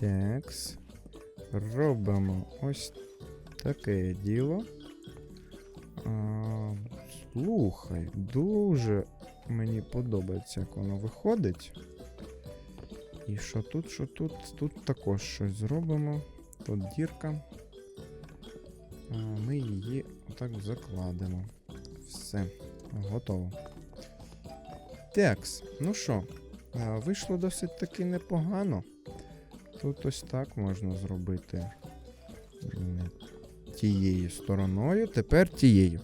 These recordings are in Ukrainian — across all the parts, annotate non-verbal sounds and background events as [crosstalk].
Такс. Робимо ось таке діло. А, слухай, дуже мені подобається, як воно виходить. І що тут, що тут? Тут також щось зробимо. Тут дірка. А, ми її отак закладемо. Все, готово. Текс, ну що, вийшло досить таки непогано. Тут ось так можна зробити тією стороною, тепер тією.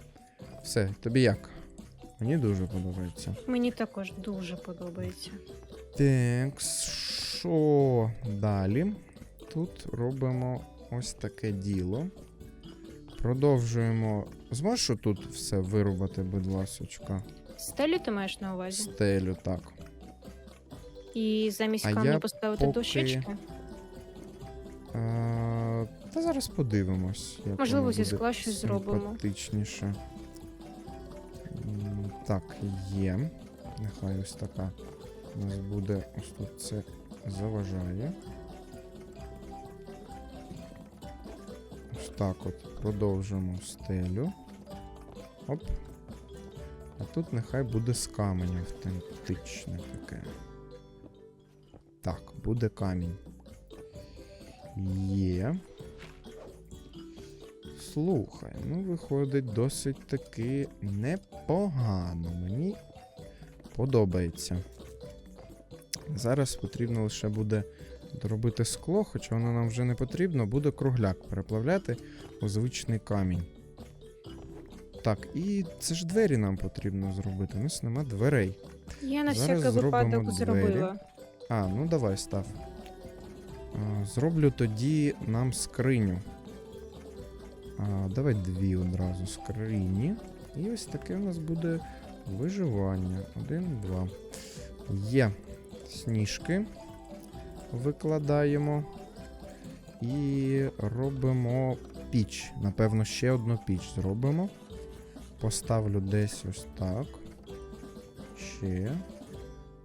Все, тобі як? Мені дуже подобається. Мені також дуже подобається. Так, що далі? Тут робимо ось таке діло. Продовжуємо. Зможеш тут все вирубати, будь ласочка? Стелю ти маєш на увазі? Стелю, так. І замість А камня поставити поки- дощечки? А, та зараз подивимось. Як Можливо, воно зі буде скла щось зробимо. Симпатичніше. М, Так, є. Нехай ось така. У нас буде ось тут це заважає. Ось так от продовжимо стелю. Оп. А тут нехай буде з каменю автентичне таке. Так, буде камінь. Є. Слухай, ну виходить досить таки непогано. Мені подобається. Зараз потрібно лише буде доробити скло, хоча воно нам вже не потрібно, буде кругляк переплавляти у звичний камінь. Так, і це ж двері нам потрібно зробити. У нас нема дверей. Я на Зараз всякий випадок двері. зробила. А, ну давай став. А, зроблю тоді нам скриню. Давай дві одразу скрині. І ось таке у нас буде виживання. Один, два. Є сніжки. Викладаємо. І робимо піч. Напевно, ще одну піч зробимо. Поставлю десь ось так. Ще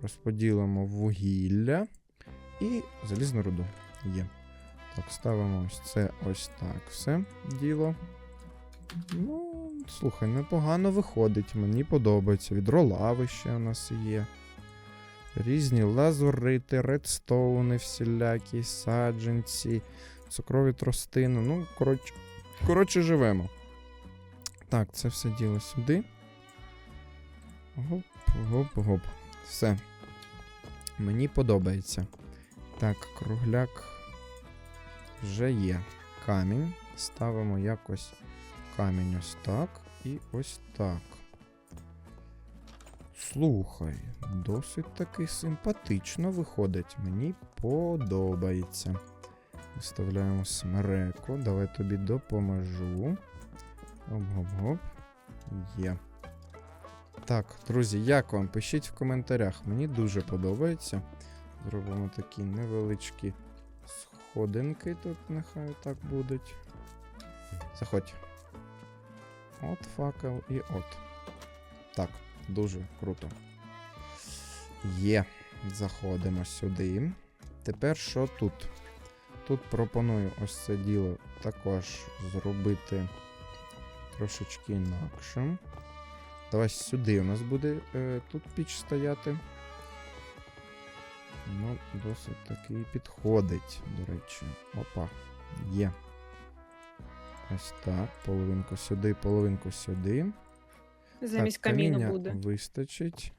розподілимо вугілля і залізну руду. Є. Так, ставимо ось це ось так все діло. Ну, слухай, непогано виходить, мені подобається. Відро ще у нас є. Різні лазурити, редстоуни всілякі, саджанці, цукрові тростини. Ну, коротше, коротше, живемо. Так, це все діло сюди. Гоп, гоп, гоп. Все. Мені подобається. Так, кругляк вже є. Камінь. Ставимо якось камінь ось так і ось так. Слухай, досить таки симпатично виходить. Мені подобається. Виставляємо смереку. Давай тобі допоможу. Оп-гоп-гоп. Є. Так, друзі, як вам? Пишіть в коментарях. Мені дуже подобається. Зробимо такі невеличкі сходинки тут, нехай так будуть. Заходь. От факел і от. Так, дуже круто. Є. Заходимо сюди. Тепер що тут? Тут пропоную ось це діло також зробити трошечки інакшим. Давай сюди у нас буде е, тут піч стояти. Ну, досить таки підходить, до речі. Опа, є. Ось так. Половинку сюди, половинку сюди. Замість так, каміну каміння буде. Вистачить.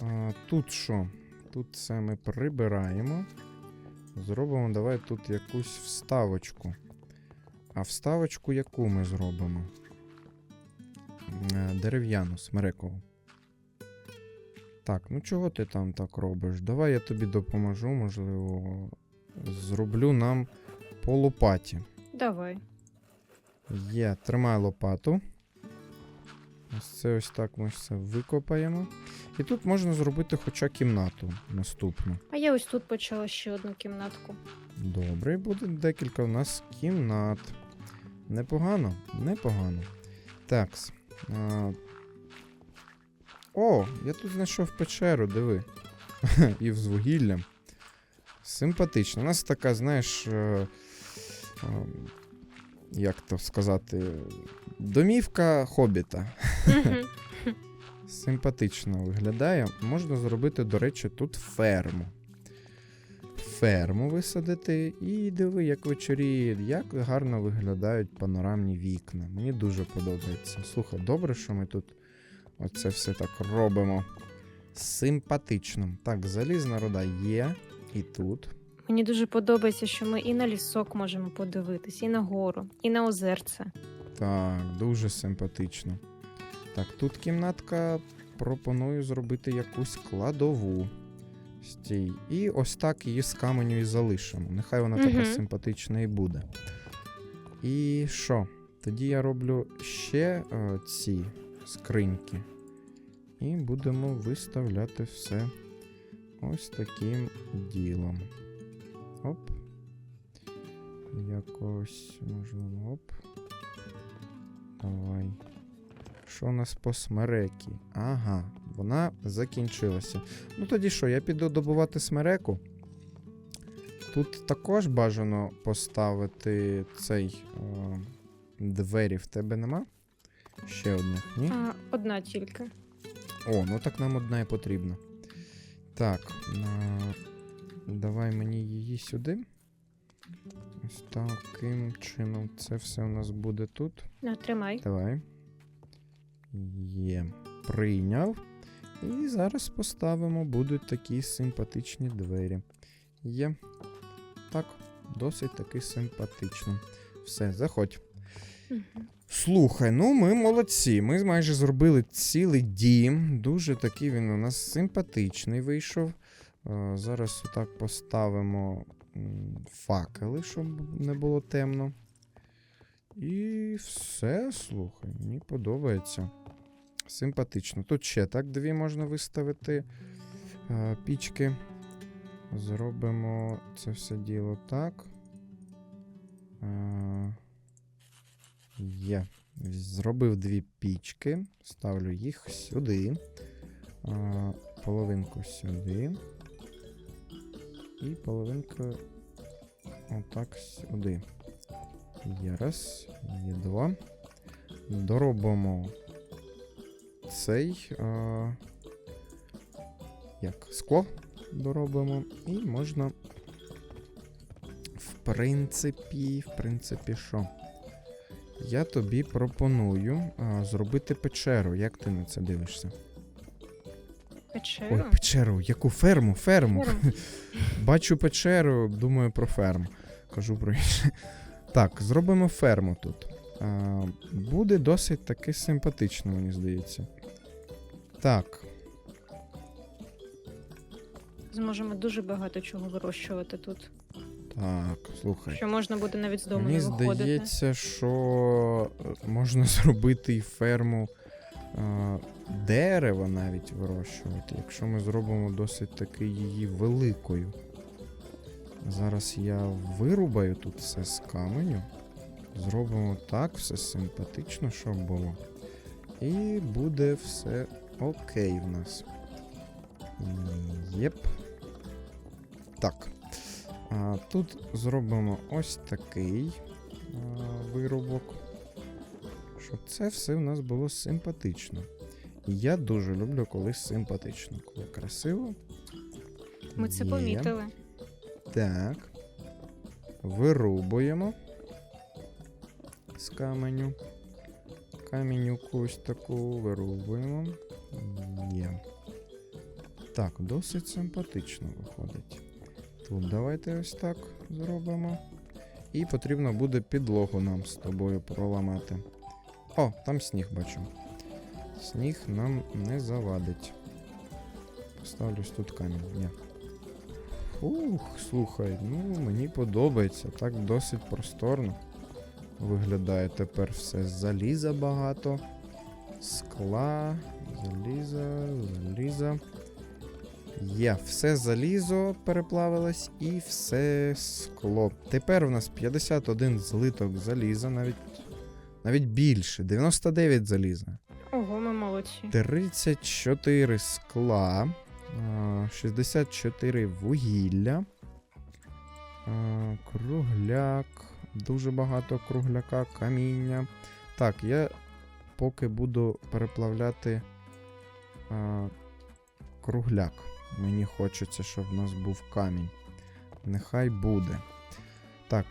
А, тут що? Тут це ми прибираємо. Зробимо давай тут якусь вставочку. А вставочку яку ми зробимо? Е, Дерев'яну, смерекову. Так, ну чого ти там так робиш? Давай я тобі допоможу, можливо, зроблю нам по лопаті. Давай. Є, тримай лопату. Ось це ось так ми все викопаємо. І тут можна зробити хоча кімнату наступну. А я ось тут почала ще одну кімнатку. Добре, буде декілька у нас кімнат. Непогано, непогано. Такс. О, я тут знайшов печеру, диви. [laughs] І з вугіллям. симпатично. У нас така, знаєш, е, е, як то сказати, домівка хобіта. [laughs] Симпатично виглядає. Можна зробити, до речі, тут ферму. Ферму висадити і диви, як вечоріє, як гарно виглядають панорамні вікна. Мені дуже подобається. Слухай, добре, що ми тут оце все так робимо. Симпатично. Так, залізна рода є і тут. Мені дуже подобається, що ми і на лісок можемо подивитись, і на гору, і на озерце. Так, дуже симпатично. Так, тут кімнатка. Пропоную зробити якусь кладову. Стій. І ось так її з каменю і залишимо. Нехай вона така симпатична і буде. І що? Тоді я роблю ще е, ці скриньки. І будемо виставляти все ось таким ділом. Оп. Якось можливо. Оп. Давай. Що у нас по смерекі? Ага, вона закінчилася. Ну тоді що, я піду добувати смереку. Тут також бажано поставити цей е, двері в тебе нема? Ще одних, ні? А, одна тільки. О, ну так нам одна і потрібна. Так, давай мені її сюди. Ось таким чином це все у нас буде тут. На, тримай. Давай. Є. Прийняв. І зараз поставимо, будуть такі симпатичні двері. Є. Так, досить таки симпатично. Все, заходь. Мгм. Слухай, ну ми молодці. Ми майже зробили цілий дім. Дуже такий він у нас симпатичний вийшов. Е, зараз отак поставимо факели, щоб не було темно. І все, слухай, мені подобається. Симпатично. Тут ще так дві можна виставити е, пічки. Зробимо це все діло так. Є. Зробив дві пічки. Ставлю їх сюди. Е, половинку сюди. І половинку отак сюди. Є раз, є два. Доробимо цей. А, як скло доробимо. І можна. В принципі, в принципі, що? Я тобі пропоную а, зробити печеру. Як ти на це дивишся? Печеру. Ой, печеру, яку ферму? Ферму. Ферму. [laughs] Бачу печеру, думаю про ферму. Кажу про інше. [laughs] Так, зробимо ферму тут. А, буде досить таки симпатично, мені здається. Так, Зможемо дуже багато чого вирощувати тут. Так, слухай. Що можна буде навіть з дому Мені не виходити. здається, що е, можна [laughs] зробити і ферму а, дерева навіть вирощувати, якщо ми зробимо досить таки її великою. Зараз я вирубаю тут все з каменю. Зробимо так, все симпатично, щоб було. І буде все окей в нас. Єп. Так. Тут зробимо ось такий виробок. Щоб це все в нас було симпатично. Я дуже люблю, коли симпатично, коли красиво. Ми це Є. помітили. Так. Вирубуємо з каменю. Каменюку ось таку вирубуємо. Є. Так, досить симпатично виходить. Тут давайте ось так зробимо. І потрібно буде підлогу нам з тобою проламати. О, там сніг бачу. Сніг нам не завадить. Поставлюсь тут камінь. Ні. Ух, слухай, ну мені подобається. Так досить просторно. Виглядає тепер все. Заліза багато. Скла, заліза, заліза. Є, все залізо переплавилось і все скло. Тепер у нас 51 злиток заліза, навіть, навіть більше. 99 заліза. Ого, ми молодці. 34 скла, 64 вугілля. Кругляк. Дуже багато кругляка, каміння. Так, я поки буду переплавляти кругляк. Мені хочеться, щоб в нас був камінь. Нехай буде. Так,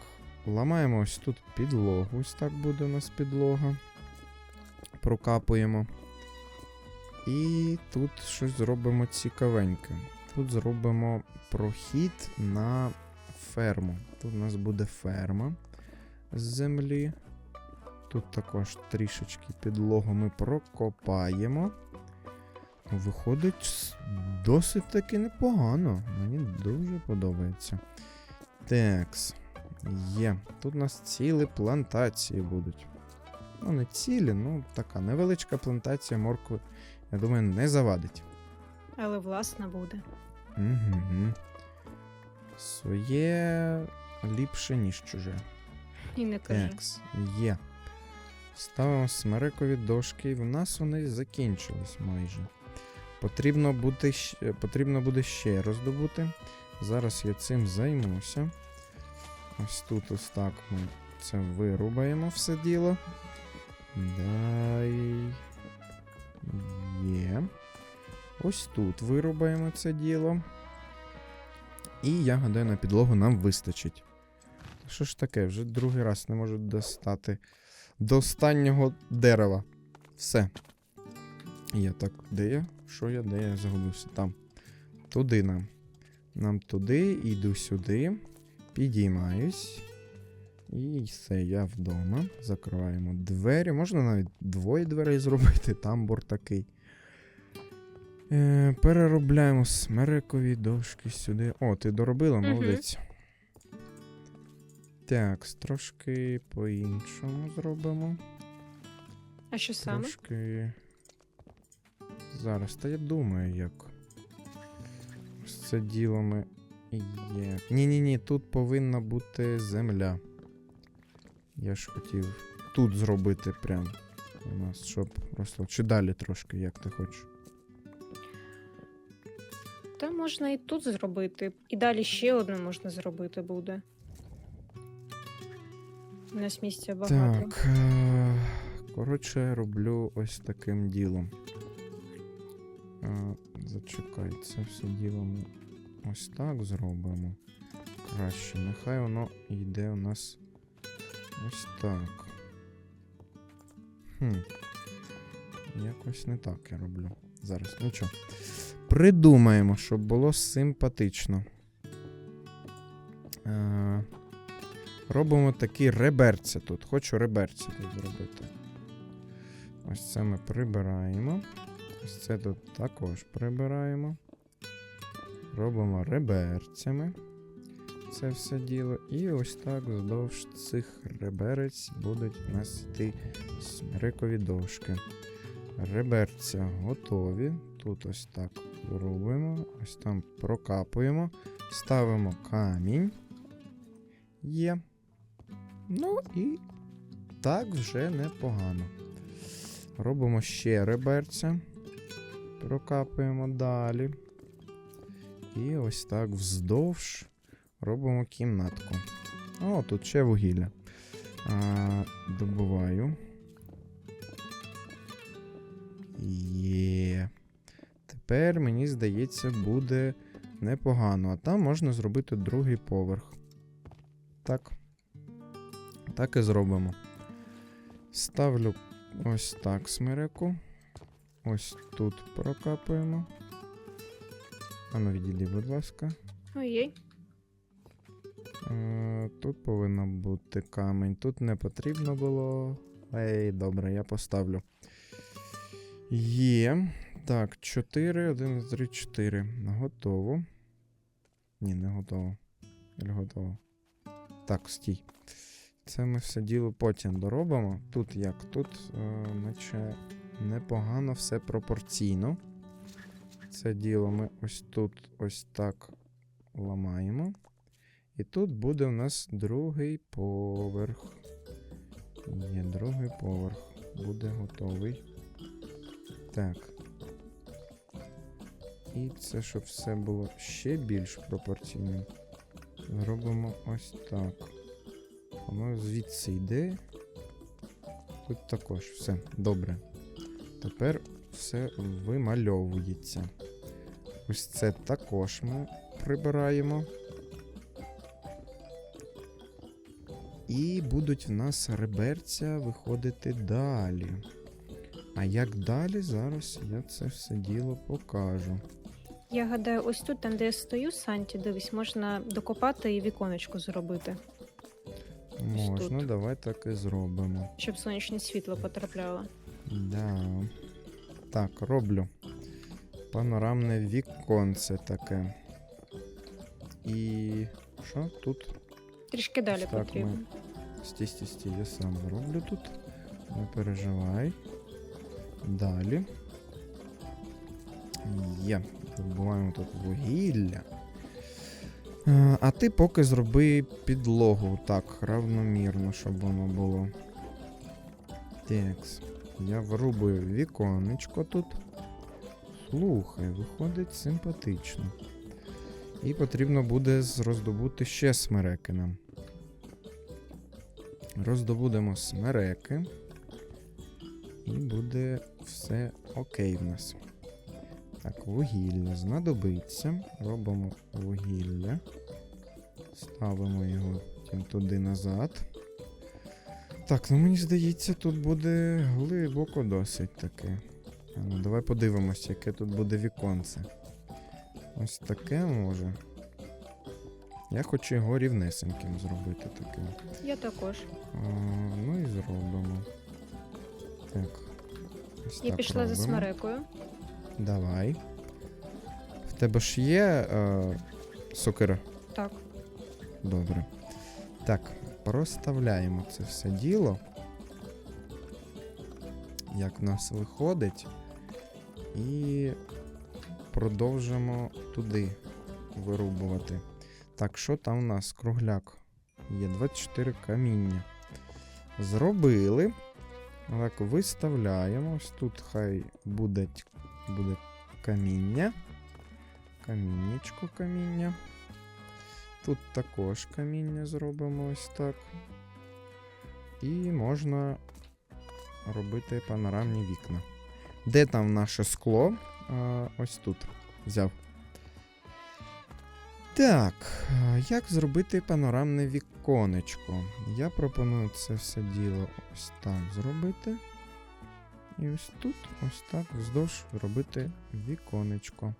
ламаємо ось тут підлогу. Ось так буде у нас підлога. Прокапуємо. І тут щось зробимо цікавеньке. Тут зробимо прохід на ферму. Тут у нас буде ферма з землі. Тут також трішечки підлогу ми прокопаємо. Виходить досить таки непогано. Мені дуже подобається. Текс. Є. Тут у нас цілі плантації будуть. Ну, не цілі, ну така невеличка плантація моркви, я думаю, не завадить. Але власна буде. Угу. Своє ліпше, ніж чуже. І не кажи. Текс. Є. Ставимо смерекові дошки, і в нас вони закінчились майже. Потрібно, бути, потрібно буде ще роздобути. Зараз я цим займуся. Ось тут ось так ми це вирубаємо все діло. Дай. Є. Ось тут вирубаємо це діло. І я гадаю, на підлогу нам вистачить. Що ж таке, вже другий раз не можу достати до останнього дерева. Все. Я так, де я? Що я? Де я загубився? Там. Туди нам. Нам туди, йду сюди. Підіймаюсь. І все, я вдома. Закриваємо двері. Можна навіть двоє дверей зробити, тамбур такий. Е, переробляємо смерекові дошки сюди. О, ти доробила, молодець. Так, трошки по-іншому зробимо. А що саме? Трошки. Зараз, та я думаю, як. Ось це діло ми. Є. Ні-ні-ні, тут повинна бути земля. Я ж хотів тут зробити прям у нас, щоб росло. Чи далі трошки, як ти хочеш. Та можна і тут зробити. І далі ще одне можна зробити буде. У нас місця багато. Так. Е- коротше, роблю ось таким ділом. Зачекай, це все діло ми ось так зробимо. Краще. Нехай воно йде у нас ось так. Хм. Якось не так я роблю. Зараз нічого. Придумаємо, щоб було симпатично. Е- Робимо такі реберця тут. Хочу реберця тут зробити. Ось це ми прибираємо. Ось це тут також прибираємо. Робимо реберцями. Це все діло. І ось так вздовж цих реберець будуть у нас йти смирикові дошки. Реберця готові. Тут ось так робимо. Ось там прокапуємо. Ставимо камінь. Є. Ну і так вже непогано. Робимо ще реберця. Прокапуємо далі. І ось так вздовж робимо кімнатку. О, тут ще вугілля. А, добуваю. Є. Тепер, мені здається, буде непогано. А там можна зробити другий поверх. Так. Так і зробимо. Ставлю ось так смиреку. Ось тут прокапуємо. Ану, відійди, будь ласка. Ой-ой. Е, Тут повинен бути камінь. Тут не потрібно було. Ей, добре, я поставлю. Є. Так, 4, 1, 3, 4. Готово. Ні, не готово. Или готово. Так, стій. Це ми все діло потім доробимо. Тут як? Тут, е, наче непогано все пропорційно. Це діло ми ось тут ось так ламаємо. І тут буде у нас другий поверх. Є другий поверх. Буде готовий. Так. І це, щоб все було ще більш пропорційним. зробимо ось так. Воно звідси йде. Тут також все добре. Тепер все вимальовується. Ось це також ми прибираємо. І будуть в нас реберця виходити далі. А як далі, зараз я це все діло покажу. Я гадаю, ось тут, там, де я стою, Санті, дивись, можна докопати і віконечко зробити, Можна, давай так і зробимо. щоб сонячне світло потрапляло. Да. Так, роблю. Панорамне віконце таке. І. Що тут? Трішки далі Так, ми- потрібно. Сті, сті, сті, я сам зроблю тут. Не переживай. Далі. Є. Добуваємо тут вугілля. Е, А ти поки зроби підлогу так, равномірно, щоб воно було. Текс. Я врубую віконечко тут. Слухай, виходить симпатично. І потрібно буде роздобути ще смереки нам. Роздобудемо смереки. І буде все окей в нас. Так, вугілля знадобиться. Робимо вугілля. Ставимо його туди назад. Так, ну мені здається, тут буде глибоко досить таке. А ну, давай подивимось, яке тут буде віконце. Ось таке може. Я хочу його рівнесеньким зробити таким. Я також. А, ну і зробимо. Так. Ось Я так пішла за робимо. смерекою. Давай. В тебе ж є е, сокира? Так. Добре. Так, проставляємо це все діло. Як в нас виходить. І продовжимо туди вирубувати. Так, що там у нас? Кругляк. Є 24 каміння. Зробили. Так, виставляємо. Ось тут хай буде, буде каміння. Каміннячко каміння. Тут також каміння зробимо ось так. І можна робити панорамні вікна. Де там наше скло? А, ось тут. Взяв. Так, як зробити панорамне віконечко? Я пропоную це все діло ось так зробити. І ось тут, ось так, вздовж робити віконечко.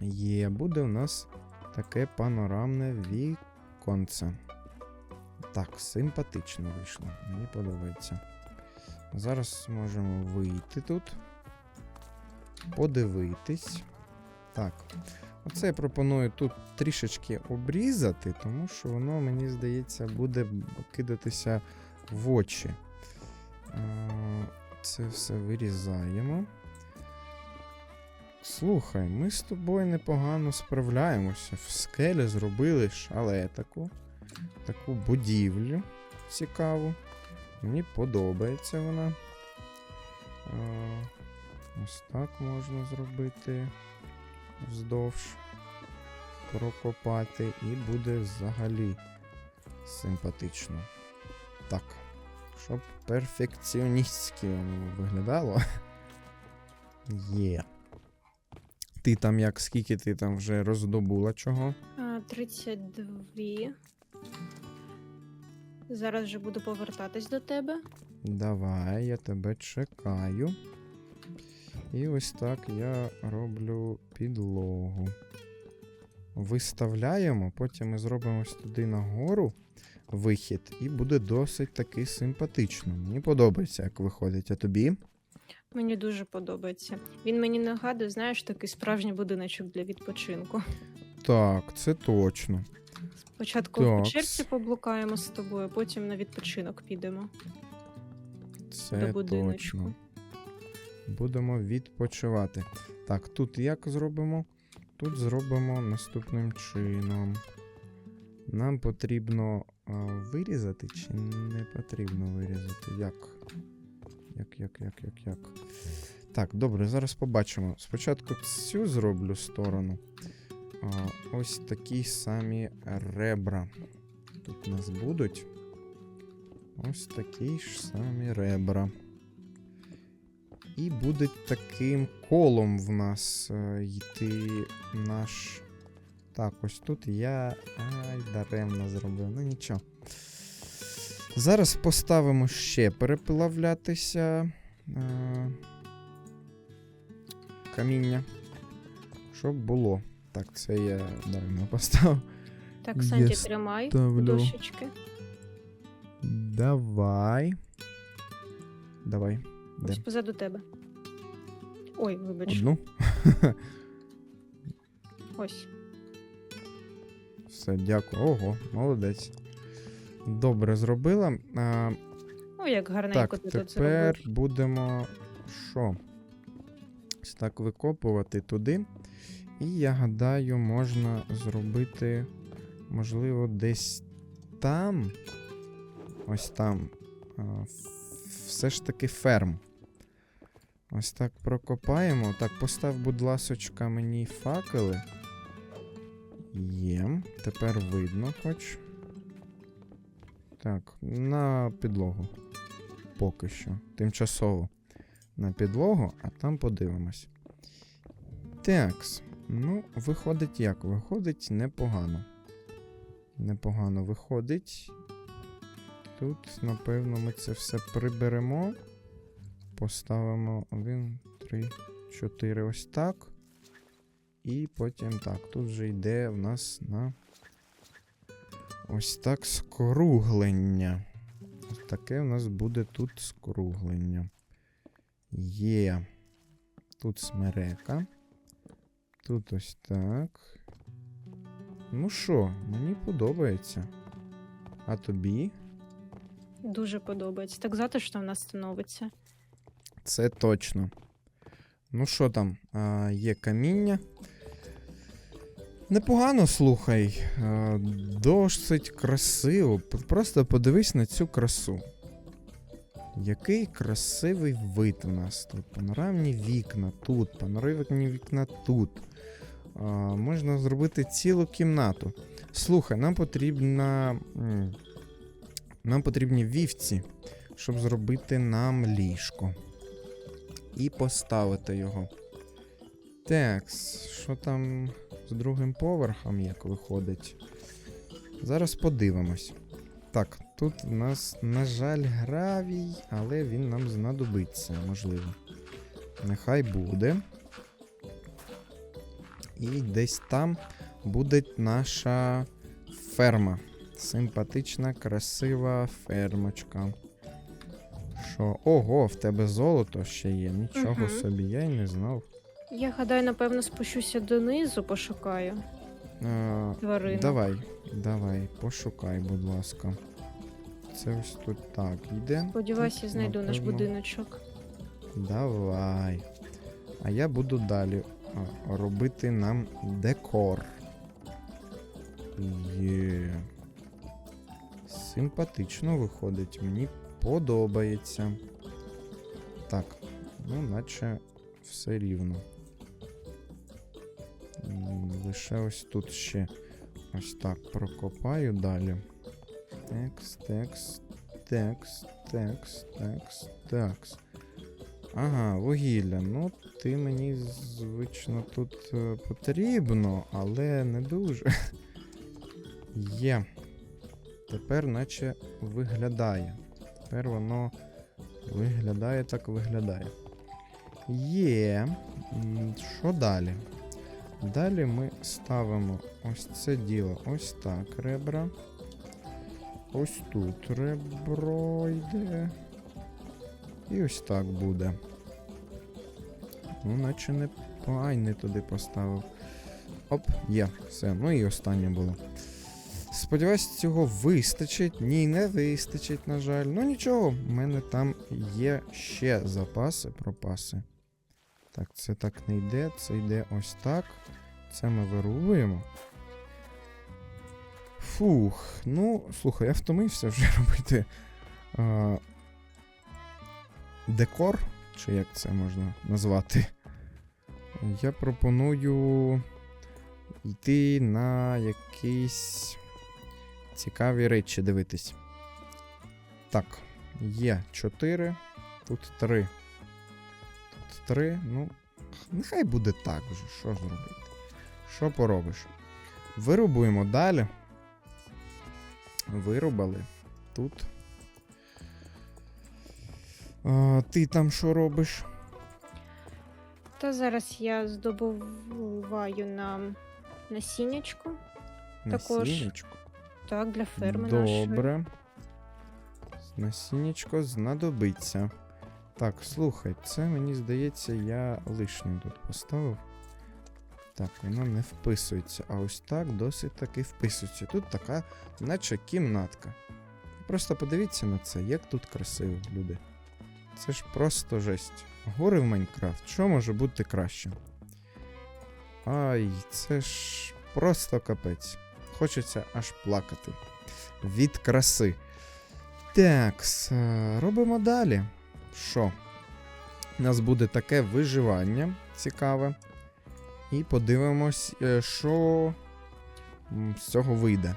Є, буде у нас таке панорамне віконце. Так, симпатично вийшло. Мені подобається. Зараз можемо вийти тут. Подивитись. Так. Оце я пропоную тут трішечки обрізати, тому що воно, мені здається, буде кидатися в очі. Е, Це все вирізаємо. Слухай, ми з тобою непогано справляємося. В скелі зробили шалетаку, таку будівлю цікаву. Мені подобається вона. Ось так можна зробити вздовж, прокопати, і буде взагалі симпатично. Так, щоб перфекціоністськи воно виглядало. [laughs] Є. Ти там як скільки ти там вже роздобула чого? А, 32. Зараз вже буду повертатись до тебе. Давай, я тебе чекаю. І ось так я роблю підлогу. Виставляємо, потім ми зробимо ось туди нагору вихід, і буде досить таки симпатично. Мені подобається, як виходить, а тобі? Мені дуже подобається. Він мені нагадує, знаєш, такий справжній будиночок для відпочинку. Так, це точно. Спочатку в Так. печерці поблукаємо з тобою, потім на відпочинок підемо. Це До будиночку. точно. Будемо відпочивати. Так, тут як зробимо? Тут зробимо наступним чином. Нам потрібно а, вирізати чи не потрібно вирізати? Як? Як, як, як, як, як? Так, добре, зараз побачимо. Спочатку цю зроблю сторону. ось такі самі ребра. Тут у нас будуть. Ось такі ж самі ребра. І буде таким колом в нас е, йти наш. Так, ось тут я. Ай, даремно зробив. Ну нічого. Зараз поставимо ще переплавлятися. Е, каміння. Щоб було. Так, це я даремно поставив. Так, Санті, тримай ставлю. дощечки. Давай. Давай. Де? Позаду тебе. Ой, вибач. Одну. [laughs] Ось. Все, дякую. Ого, молодець. Добре зробила. А, О, як гарненько так, ти тут тепер зробив. будемо що? Ось так викопувати туди. І я гадаю, можна зробити, можливо, десь там. Ось там. а, Все ж таки ферм. Ось так прокопаємо. Так, постав, будь ласочка, мені факели. Є. Тепер видно хоч. Так, на підлогу. Поки що. Тимчасово. На підлогу, а там подивимось. Такс. Ну, виходить як? Виходить непогано. Непогано виходить. Тут, напевно, ми це все приберемо. Поставимо 1, 3, 4, ось так. І потім так. Тут вже йде в нас на ось так скруглення. Ось таке в нас буде тут скруглення. Є. Тут смерека. Тут ось так. Ну що, мені подобається. А тобі? Дуже подобається. Так затишно в нас становиться. Це точно. Ну що там? А, є каміння. Непогано слухай. Досить красиво. Просто подивись на цю красу. Який красивий вид у нас тут. Панорамні вікна тут, панорамні вікна тут. А, можна зробити цілу кімнату. Слухай, нам потрібна. Нам потрібні вівці, щоб зробити нам ліжко і поставити його. Так, що там з другим поверхом як виходить? Зараз подивимось. Так, тут у нас, на жаль, гравій, але він нам знадобиться, можливо. Нехай буде. І десь там буде наша ферма. Симпатична, красива фермочка. Що? Ого, в тебе золото ще є. Нічого Мгм. собі, я й не знав. Я гадаю, напевно, спущуся донизу, пошукаю А, тварину. давай, давай, пошукай, будь ласка. Це ось тут так йде. Сподіваюся, знайду наш будиночок. Давай. А я буду далі робити нам декор. Є. Симпатично виходить, мені подобається. Так, ну, наче все рівно. Лише ось тут ще ось так прокопаю далі. Текс, текс, текс, текс, текс, текс. Ага, вугілля. Ну, ти мені звично тут е, потрібно, але не дуже. [laughs] Є. Тепер наче виглядає. Тепер воно виглядає так виглядає. Є. Що далі? Далі ми ставимо ось це діло ось так ребра. Ось тут ребро йде. І ось так буде. Ну, наче не. Ай, не туди поставив. Оп, є, все. Ну і останнє було. Сподіваюсь, цього вистачить. Ні, не вистачить, на жаль. Ну нічого, в мене там є ще запаси, пропаси. Так, це так не йде, це йде ось так. Це ми вирубуємо. Фух, ну, слухай, я втомився вже [laughs] робити. А, декор, чи як це можна назвати. Я пропоную йти на якісь цікаві речі дивитись. Так, є 4, тут 3. Тут 3, ну, нехай буде так вже. Що зробити? Що поробиш? Вирубуємо далі. Вирубали. Тут. А, ти там що робиш? Та зараз я здобуваю нам насіннячко. Також Так, для ферми нашої. Добре. Насіннячко знадобиться. Так, слухай, це мені здається, я лишнє тут поставив. Так, воно не вписується. А ось так досить таки вписується. Тут така, наче кімнатка. Просто подивіться на це, як тут красиво, люди. Це ж просто жесть. Гори в Майнкрафт. Що може бути краще? Ай, це ж просто капець. Хочеться аж плакати. Від краси. Так, робимо далі. Що? У нас буде таке виживання цікаве. І подивимось, е, що з цього вийде.